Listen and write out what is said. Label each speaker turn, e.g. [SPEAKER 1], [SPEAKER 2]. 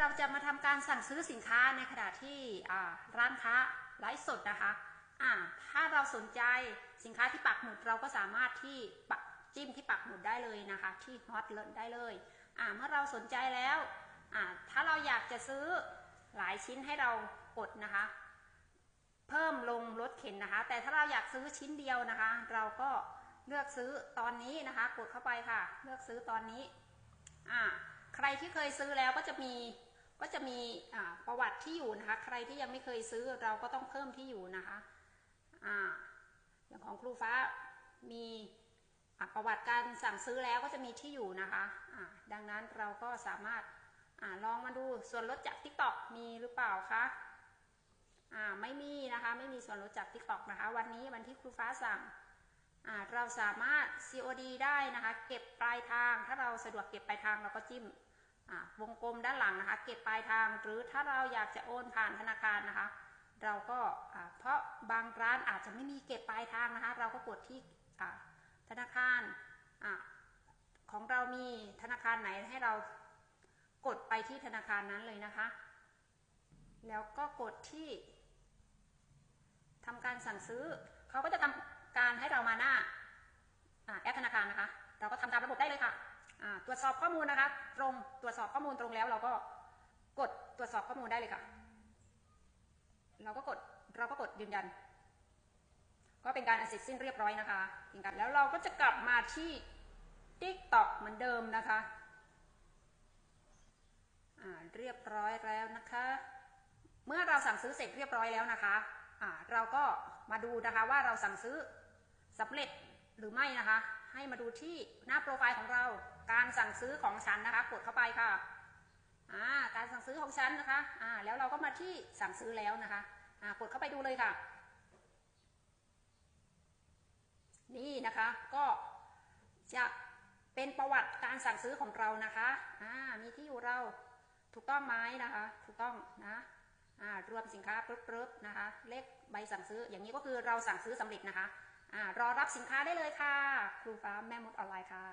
[SPEAKER 1] เราจะมาทำการสั่งซื้อสินค้าในขณะที่ร้านค้าไลฟ์สดนะคะถ้าเราสนใจสินค้าที่ปักหมุดเราก็สามารถที่ปักจิ้มที่ปักหมุดได้เลยนะคะ ที่ฮอตเลนได้เลยเมื่อเราสนใจแล้วถ้าเราอยากจะซื้อหลายชิ้นให้เรากดนะคะ เพิ่มลงรถเข็นนะคะ แต่ถ้าเราอยากซื้อชิ้นเดียวนะคะ เราก็เลือกซื้อตอนนี้นะคะ กดเข้าไปค่ะ เลือกซื้อตอนนี้อ่าใครที่เคยซื้อแล้วก็จะมี ก็จะมีประวัติที่อยู่นะคะ ใครที่ยังไม่เคยซื้อเราก็ต้องเพิ่มที่อยู่นะคะอ่าอย่างของครูฟ้ามีประวัติการสั่งซื้อแล้วก็จะมีที่อยู่นะคะอ่าดังนั้นเราก็สามารถอลองมาดูส่วนลดจาก TikTok มีหรือเปล่าคะไม่มีนะคะไม่มีส่วนลดจาก TikTok นะคะ วันนี้วันที่ครูฟ้าสั่งเราสามารถ COD ได้นะคะ เก็บปลายทาง ถ้าเราสะดวกเก็บปลายทางเราก็จิ้ม วงกลมด้านหลังนะคะ เก็บปลายทาง หรือถ้าเราอยากจะโอนผ่านธนาคารนะคะ เราก็เพราะบางร้านอาจจะไม่มีเก็บปลายทางนะคะ เราก็กดที่ธนาคารอของเรามีธนาคารไหนให้เรากดไปที่ธนาคารนั้นเลยนะคะ แล้วก็กดที่ทำการสั่งซื้อ เขาก็จะทำการให้เรามาหน้า จสอบข้อมูลนะคะ ตรงตรวจสอบข้อมูลตรงแล้ว เราก็กดตรวจสอบข้อมูลได้เลยค่ะ เราก็กดเราก็กดยืนยัน ก็เป็นการเสร็จสิ้นเรียบร้อยนะคะเป็นการแล้วเราก็จะกลับมาที่ TikTok เหมือนเดิมนะคะอ่าเรียบร้อยแล้วนะคะ เมื่อเราสั่งซื้อเสร็จเรียบร้อยแล้วนะคะอ่าเราก็มาดูนะคะว่าเราสั่งซื้อสำเร็จหรือไม่นะคะ ให้มาดูที่หน้าโปรไฟล์ของเรา สั่งซื้อของฉันนะคะ กดเข้าไปค่ะอ่าการสั่งซื้อของฉันนะคะอ่าแล้วเราก็มาที่สั่งซื้อแล้วนะคะอ่ากดเข้าไปดูเลยค่ะ นี่นะคะก็จะเป็นประวัติการสั่งซื้อของเรานะคะอ่ามีที่อยู่เราถูกต้องไหมนะคะ ถูกต้องนะอ่ารวมสินค้าปึ๊บๆนะคะ เลขใบสั่งซื้ออย่างนี้ก็คือเราสั่งซื้อสำเร็จนะคะอ่ารอรับสินค้าได้เลยค่ะ ครูฟ้าแม่มดออนไลน์ค่ะ